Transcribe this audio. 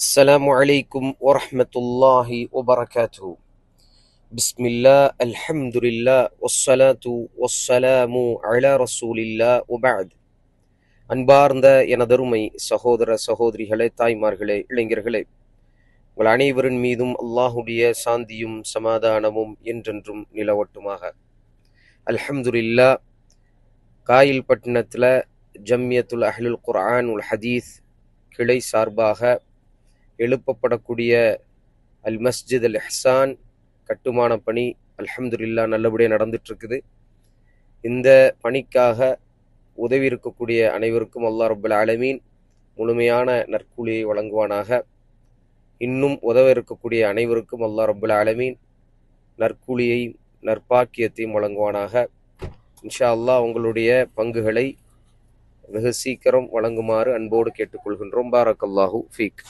السلام عليكم ورحمة الله وبركاته بسم الله الحمد لله والصلاة والسلام على رسول الله وبعد அன்பார்ந்த எனதருமை சகோதர சகோதரிகளே தாய்மார்களே இளைஞர்களே உங்கள் அனைவரின் மீதும் அல்லாஹுடைய சாந்தியும் சமாதானமும் என்றென்றும் நிலவட்டுமாக அல்ஹம்துலில்லா காயில் பட்டினத்தில் ஜம்மியத்துல் அஹ்லுல் குர்ஆன் உல் ஹதீஸ் கிளை சார்பாக எழுப்பப்படக்கூடிய அல் மஸ்ஜித் அல் இஹ்சான் கட்டுமான பணி அல்ஹம்துல்லா நல்லபடியாக நடந்துட்டுருக்குது இந்த பணிக்காக உதவி இருக்கக்கூடிய அனைவருக்கும் அல்லா ரபுல் ஆலமீன் முழுமையான நற்கூலியை வழங்குவானாக. இன்னும் உதவ இருக்கக்கூடிய அனைவருக்கும் அல்லா ரபுல் ஆலமீன் நற்கூலியை நற்பாக்கியத்தையும் வழங்குவானாக. இன்ஷா அல்லாஹ் உங்களுடைய பங்குகளை வெகு சீக்கிரம் வழங்குமாறு அன்போடு கேட்டுக்கொள்கின்றோம். பாரக் அல்லாஹூ ஃபீக்.